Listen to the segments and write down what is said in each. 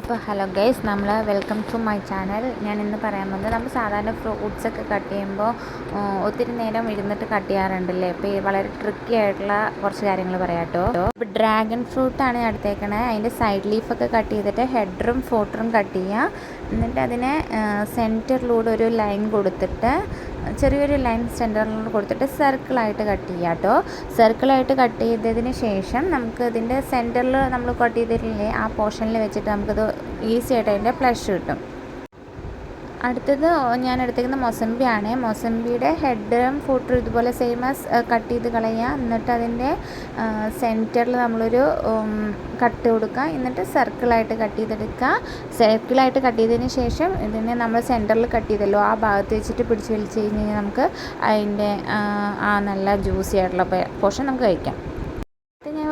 അപ്പോൾ hello guys നമ്മൾ welcome to my channel. ഞാൻ ഇന്ന് പറയാൻ പോകുന്നത് നമ്മൾ സാധാരണ ഫ്രൂട്ട്സ് ഒക്കെ കട്ട് ചെയ്യുമ്പോൾ ഒത്തിരി നേരം ഇരുന്നിട്ട് കട്ട് ചെയ്യാറുണ്ടല്ലേ? അപ്പോൾ വളരെ ട്രിക്കി ആയിട്ടുള്ള കുറച്ച് കാര്യങ്ങൾ പറയാം കേട്ടോ. ഇപ്പോൾ ഡ്രാഗൺ ഫ്രൂട്ടാണ് ഞാൻ എടുത്തേക്കണേ. അതിന്റെ സൈഡ് ലീഫൊക്കെ കട്ട് ചെയ്തിട്ട് ഹെഡറും ഫോട്ടറും കട്ട് ചെയ്യുക എന്നിട്ട് അതിനെ സെന്ററിലൂടെ ഒരു ലൈൻ കൊടുത്തിട്ട് ചെറിയൊരു ലൈൻ സെന്ററിലോട്ട് കൊടുത്തിട്ട് സർക്കിളായിട്ട് കട്ട് ചെയ്യുക കേട്ടോ. സർക്കിളായിട്ട് കട്ട് ചെയ്തതിന് ശേഷം നമുക്ക് ഇതിന്റെ സെന്ററിൽ നമ്മൾ കട്ട് ചെയ്തിട്ടില്ലേ ആ പോർഷനിൽ വെച്ചിട്ട് നമുക്കത് ഈസി ആയിട്ട് അതിന്റെ ഫ്ലഷ് കിട്ടും. അടുത്തത് ഞാൻ എടുത്തേക്കുന്ന മൊസംബിയാണ്. മൊസംബിയുടെ ഹെഡും ഫുട്ടും ഇതുപോലെ സെയിം ആസ് കട്ട് ചെയ്ത് കളയുക. എന്നിട്ട് അതിന്റെ സെന്ററിൽ നമ്മളൊരു കട്ട് കൊടുക്കുക. എന്നിട്ട് സർക്കിളായിട്ട് കട്ട് ചെയ്തെടുക്കുക. സർക്കിളായിട്ട് കട്ട് ചെയ്തതിന് ശേഷം ഇതിനെ നമ്മൾ സെന്ററിൽ കട്ട് ചെയ്തല്ലോ. ആ ഭാഗത്ത് വെച്ചിട്ട് പിടിച്ച് വലിച്ച് കഴിഞ്ഞ് കഴിഞ്ഞാൽ നമുക്ക് അതിന്റെ ആ നല്ല ജ്യൂസി ആയിട്ടുള്ള പോർഷൻ നമുക്ക് കഴിക്കാം.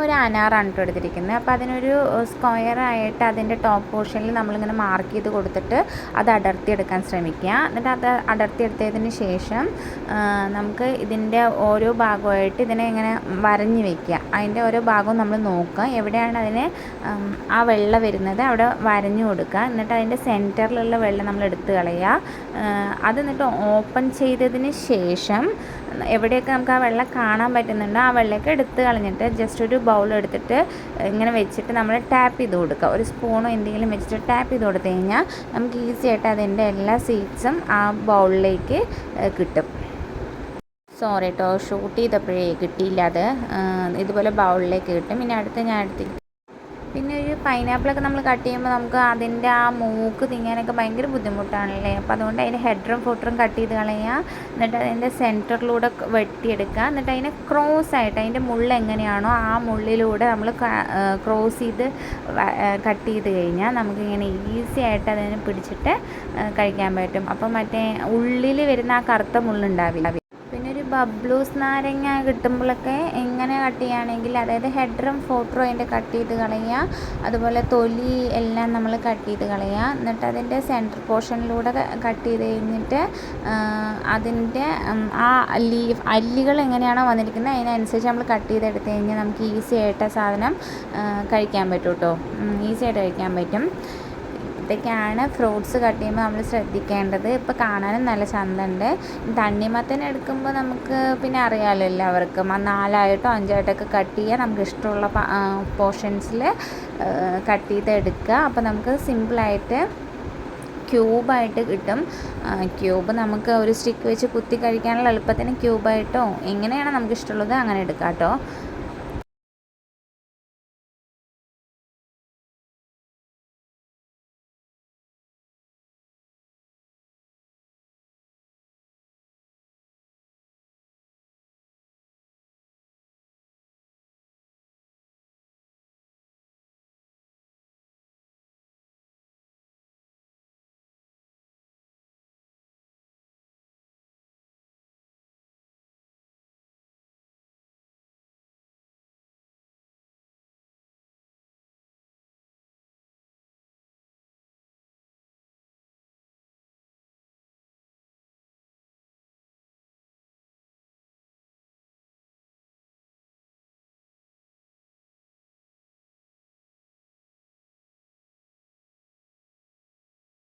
ഒരു അനാറാണ് കേട്ടോ എടുത്തിരിക്കുന്നത്. അപ്പോൾ അതിനൊരു സ്ക്വയർ ആയിട്ട് അതിന്റെ ടോപ്പ് പോർഷനിൽ നമ്മളിങ്ങനെ മാർക്ക് ചെയ്ത് കൊടുത്തിട്ട് അത് അടർത്തിയെടുക്കാൻ ശ്രമിക്കുക. എന്നിട്ട് അത് അടർത്തിയെടുത്തതിന് ശേഷം നമുക്ക് ഇതിന്റെ ഓരോ ഭാഗമായിട്ട് ഇതിനെ ഇങ്ങനെ വരഞ്ഞ് വെക്കുക. അതിന്റെ ഓരോ ഭാഗവും നമ്മൾ നോക്കുക. എവിടെയാണ് അതിനെ ആ വെള്ള വരുന്നത് അവിടെ വരഞ്ഞു കൊടുക്കുക. എന്നിട്ട് അതിന്റെ സെന്ററിലുള്ള വെള്ളം നമ്മൾ എടുത്ത് കളയുക. അത് എന്നിട്ട് ഓപ്പൺ ചെയ്തതിന് ശേഷം എവിടെയൊക്കെ നമുക്ക് ആ വെള്ളം കാണാൻ പറ്റുന്നുണ്ടോ ആ വെള്ളമൊക്കെ എടുത്ത് കളഞ്ഞിട്ട് ജസ്റ്റ് ഒരു ബൗൾ എടുത്തിട്ട് ഇങ്ങനെ വെച്ചിട്ട് നമ്മൾ ടാപ്പ് ചെയ്ത് കൊടുക്കുക. ഒരു സ്പൂണോ എന്തെങ്കിലും വെച്ചിട്ട് ടാപ്പ് ചെയ്ത് കൊടുത്തു കഴിഞ്ഞാൽ നമുക്ക് ഈസി ആയിട്ട് അതിന്റെ എല്ലാ സീഡ്സും ആ ബൗളിലേക്ക് കിട്ടും. സോറി കേട്ടോ ഷൂട്ട് ചെയ്തപ്പോഴേ കിട്ടിയില്ല അത്. ഇതുപോലെ ബൗളിലേക്ക് കിട്ടും. ഇനി അടുത്ത് ഞാൻ എടുത്തിട്ട് പിന്നെ ഒരു പൈനാപ്പിളൊക്കെ നമ്മൾ കട്ട് ചെയ്യുമ്പോൾ നമുക്ക് അതിന്റെ ആ മൂക്ക് തിങ്ങാനൊക്കെ ഭയങ്കര ബുദ്ധിമുട്ടാണല്ലേ? അപ്പോൾ അതുകൊണ്ട് അതിന്റെ ഹെഡറും ഫുട്ടറും കട്ട് ചെയ്ത് കളയുക എന്നിട്ട് അതിന്റെ സെന്ററിലൂടെ വെട്ടിയെടുക്കുക എന്നിട്ട് അതിനെ ക്രോസ് ആയിട്ട് അതിന്റെ മുള്ള എങ്ങനെയാണോ ആ മുള്ളിലൂടെ നമ്മൾ ക്രോസ് ചെയ്ത് കട്ട് ചെയ്ത് കഴിഞ്ഞാൽ നമുക്കിങ്ങനെ ഈസി ആയിട്ട് അതിനെ പിടിച്ചിട്ട് കഴിക്കാൻ പറ്റും. അപ്പോൾ മറ്റേ ഉള്ളിൽ വരുന്ന ആ കറുത്ത മുള്ളുണ്ടാവില്ല? ബബ്ലൂസ് നാരങ്ങ കിട്ടുമ്പോഴൊക്കെ എങ്ങനെ കട്ട് ചെയ്യുകയാണെങ്കിൽ അതായത് ഹെഡറും ഫോട്ടറും അതിന്റെ കട്ട് ചെയ്ത് കളയുക. അതുപോലെ തൊലി എല്ലാം നമ്മൾ കട്ട് ചെയ്ത് കളയുക. എന്നിട്ട് അതിന്റെ സെന്റർ പോർഷനിലൂടെ കട്ട് ചെയ്ത് കഴിഞ്ഞിട്ട് അതിന്റെ ആ ലീഫ് അല്ലികൾ എങ്ങനെയാണോ വന്നിരിക്കുന്നത് അതിനനുസരിച്ച് നമ്മൾ കട്ട് ചെയ്തെടുത്ത് കഴിഞ്ഞാൽ നമുക്ക് ഈസി ആയിട്ട് സാധനം കഴിക്കാൻ പറ്റും കേട്ടോ. ഈസി ആയിട്ട് കഴിക്കാൻ പറ്റും. ഇതൊക്കെയാണ് ഫ്രൂട്ട്സ് കട്ട് ചെയ്യുമ്പോൾ നമ്മൾ ശ്രദ്ധിക്കേണ്ടത്. ഇപ്പോൾ കാണാനും നല്ല ചന്തമുണ്ട് തണ്ണിമത്തൻ എടുക്കുമ്പോൾ നമുക്ക് പിന്നെ അറിയാമല്ലോ എല്ലാവർക്കും. ആ നാലായിട്ടോ അഞ്ചായിട്ടൊക്കെ കട്ട് ചെയ്യുക നമുക്ക് ഇഷ്ടമുള്ള പോർഷൻസിൽ കട്ട് ചെയ്ത് എടുക്കുക. അപ്പോൾ നമുക്ക് സിമ്പിളായിട്ട് ക്യൂബായിട്ട് കിട്ടും. ക്യൂബ് നമുക്ക് ഒരു സ്റ്റിക്ക് വെച്ച് കുത്തി കഴിക്കാനുള്ള എളുപ്പത്തിന് ക്യൂബായിട്ടോ എങ്ങനെയാണ് നമുക്ക് ഇഷ്ടമുള്ളത് അങ്ങനെ എടുക്കാം കേട്ടോ.